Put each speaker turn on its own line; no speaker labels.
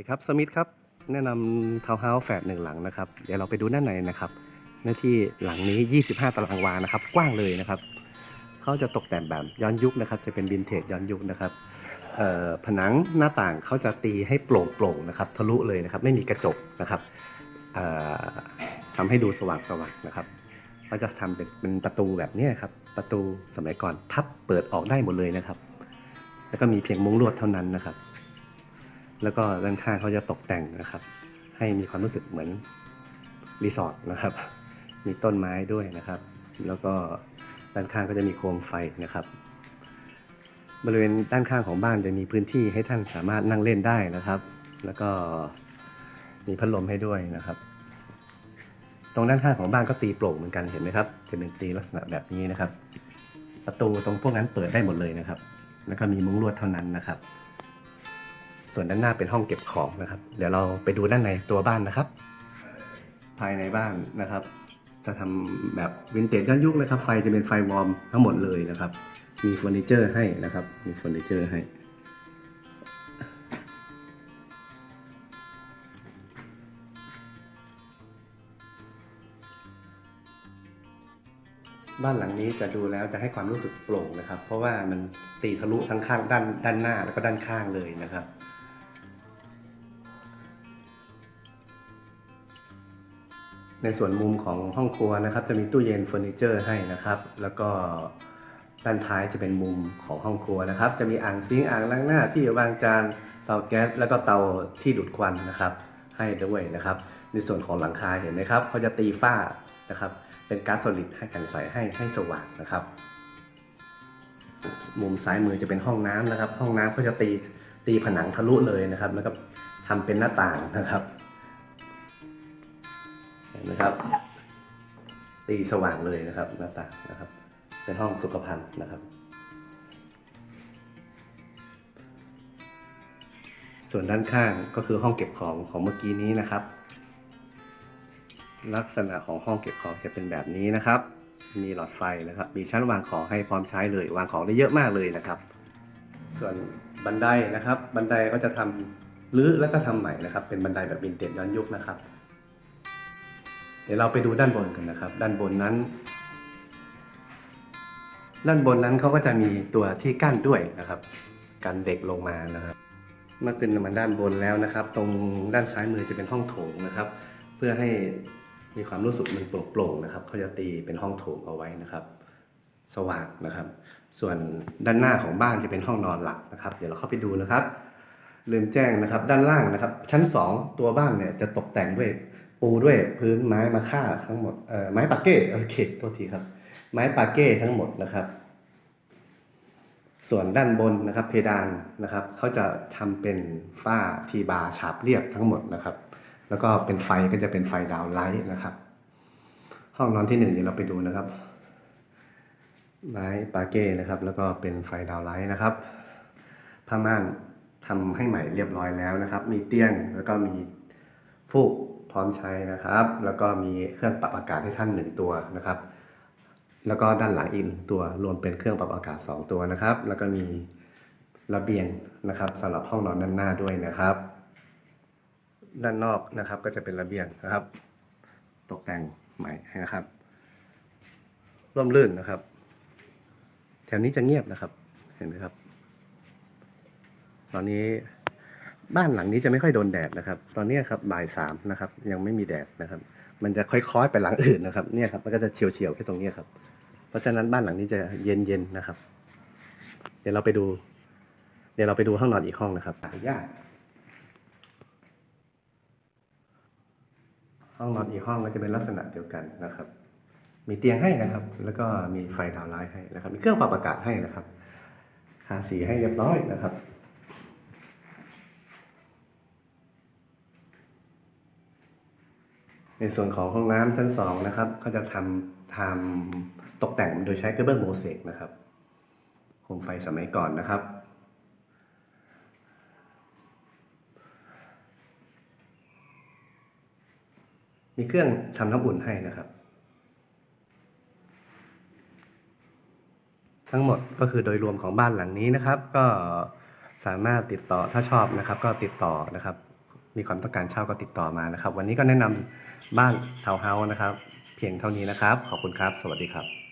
ดีครับสมิธครับ แนะนำทาวน์เฮาส์แฝดหนึ่งหลังนะครับ เดี๋ยวเราไปดูด้านในนะครับหน้าที่หลังนี้ 25 ตารางวานะครับ กว้างเลยนะครับเขาจะตกแต่งแบบย้อนยุคนะครับ จะเป็นวินเทจย้อนยุคนะครับผนังหน้าต่างเขาจะตีให้โปร่งโปร่งนะครับทะลุเลยนะครับ ไม่มีกระจกนะครับเอ่อทำให้ดูสว่างสว่างนะครับเขาจะทำเป็นเป็นประตูแบบนี้ครับ ประตูสมัยก่อนพับเปิดออกได้หมดเลยนะครับ แล้วก็มีเพียงมุ้งลวดเท่านั้นนะครับ แล้วก็ด้านข้างเขาจะตกแต่งนะครับ ให้มีความรู้สึกเหมือนรีสอร์ทนะครับ มีต้นไม้ด้วยนะครับ แล้วก็ด้านข้างก็จะมีโคมไฟนะครับ บริเวณด้านข้างของบ้านจะมีพื้นที่ให้ท่านสามารถนั่งเล่นได้นะครับ แล้วก็มีพัดลมให้ด้วยนะครับ ตรงด้านข้างของบ้านก็ตีโปร่งเหมือนกันเห็นไหมครับ จะเป็นตีลักษณะแบบนี้นะครับ ประตูตรงพวกนั้นเปิดได้หมดเลยนะครับ แล้วก็มีมุ้งลวดเท่านั้นนะครับ ส่วนด้านหน้าเป็นห้องเก็บของนะครับ เดี๋ยวเราไปดูด้านในตัวบ้านนะครับ ภายในบ้านนะครับ จะทำแบบวินเทจย้อนยุคนะครับ ไฟจะเป็นไฟวอร์มทั้งหมดเลยนะครับ มีเฟอร์นิเจอร์ให้นะครับ มีเฟอร์นิเจอร์ให้บ้านหลังนี้จะดูแล้วจะให้ความรู้สึกโปร่งนะครับ เพราะว่ามันตีทะลุทั้งข้างด้านด้านหน้าแล้วก็ด้านข้างเลยนะครับ ในส่วนมุมของห้องครัวนะครับ จะมีตู้เย็นเฟอร์นิเจอร์ให้นะครับ แล้วก็ด้านท้ายจะเป็นมุมของห้องครัวนะครับ จะมีอ่างซิงค์อ่างล้างหน้าที่วางจานเตาแก๊สแล้วก็เตาที่ดูดควันนะครับ ให้ด้วยนะครับ ในส่วนของหลังคาเห็นไหมครับเขาจะตีฝ้านะครับ เป็นก๊าซโซลิดให้กันใสให้ให้สว่างนะครับ มุมซ้ายมือจะเป็นห้องน้ำนะครับ ห้องน้ำเขาจะตีตีผนังทะลุเลยนะครับ แล้วก็ทำเป็นหน้าต่างนะครับ ห็นไหมครับ ตีสว่างเลยนะครับหน้าต่างนะครับ เป็นห้องสุขภัณฑ์นะครับ ส่วนด้านข้างก็คือห้องเก็บของของเมื่อกี้นี้นะครับ ลักษณะของห้องเก็บของจะเป็นแบบนี้นะครับ มีหลอดไฟนะครับ มีชั้นวางของให้พร้อมใช้เลยวางของได้เยอะมากเลยนะครับ ส่วนบันไดนะครับ บันไดก็จะทำรื้อแล้วก็ทำใหม่นะครับ เป็นบันไดแบบวินเทจย้อนยุคนะครับ ดี๋ยวเราไปดูด้านบนกันนะครับ ด้านบนนั้น ด้านบนนั้นเขาก็จะมีตัวที่กั้นด้วยนะครับกันเด็กลงมานะครับ เมื่อขึ้นมาด้านบนแล้วนะครับ ตรงด้านซ้ายมือจะเป็นห้องโถงนะครับ เพื่อให้มีความรู้สึกมันโปร่งๆนะครับเขาจะตีเป็นห้องโถงเอาไว้นะครับ สว่างนะครับ ส่วนด้านหน้าของบ้านจะเป็นห้องนอนหลักนะครับ เดี๋ยวเราเข้าไปดูนะครับลืมแจ้งนะครับ ด้านล่างนะครับ ชั้น 2 ตัวบ้านเนี่ยจะตกแต่งด้วย ปูด้วยพื้นไม้มาค่าทั้งหมดเอ่อไม้ปาเก้โอเคโทษทีครับ ไม้ปาเก้ทั้งหมดนะครับ ส่วนด้านบนนะครับ เพดานนะครับเขาจะทำเป็นฝ้าทีบาร์ฉาบเรียบทั้งหมดนะครับ แล้วก็เป็นไฟก็จะเป็นไฟดาวไลท์นะครับ ห้องนอนที่หนึ่งเดี๋ยวเราไปดูนะครับไม้ปาเก้นะครับ แล้วก็เป็นไฟดาวไลท์นะครับผ้าม่านทำให้ใหม่เรียบร้อยแล้วนะครับ มีเตียงแล้วก็มีฟูก พร้อมใช้นะครับ แล้วก็มีเครื่องปรับอากาศให้ท่านหนึ่งตัวนะครับ แล้วก็ด้านหลังอีกหนึ่งตัวรวมเป็นเครื่องปรับอากาศ 2 ตัวนะครับ แล้วก็มีระเบียงนะครับสำหรับห้องนอนด้านหน้าด้วยนะครับ ด้านนอกนะครับก็จะเป็นระเบียงนะครับ ตกแต่งใหม่นะครับ ร่มรื่นนะครับ แถวนี้จะเงียบนะครับเห็นไหมครับ ตอนนี้ บ้านหลังนี้จะไม่ค่อยโดนแดดนะครับ ตอนนี้ครับบ่ายสามนะครับยังไม่มีแดดนะครับ มันจะค่อยๆไปหลังอื่นนะครับเนี่ยครับมันก็จะเฉียวๆแค่ตรงนี้ครับ เพราะฉะนั้นบ้านหลังนี้จะเย็นๆนะครับ เดี๋ยวเราไปดู เดี๋ยวเราไปดูห้องนอนอีกห้องนะครับอนุญาตห้องนอนอีกห้องก็จะเป็นลักษณะเดียวกันนะครับ มีเตียงให้นะครับ แล้วก็มีไฟดาวไลท์ให้นะครับ มีเครื่องปรับอากาศให้นะครับทาสีให้เรียบร้อยนะครับ ในส่วนของห้องน้ำชั้นสองนะครับก็จะทำทำตกแต่งโดยใช้กระเบื้องโมเสกนะครับโคมไฟสมัยก่อนนะครับ มีเครื่องทำน้ำอุ่นให้นะครับ ทั้งหมดก็คือโดยรวมของบ้านหลังนี้นะครับ ก็สามารถติดต่อถ้าชอบนะครับ ก็ติดต่อนะครับ มีความต้องการเช่าก็ติดต่อมานะครับ วันนี้ก็แนะนำบ้านทาวน์เฮาส์นะครับ เพียงเท่านี้นะครับ ขอบคุณครับ สวัสดีครับ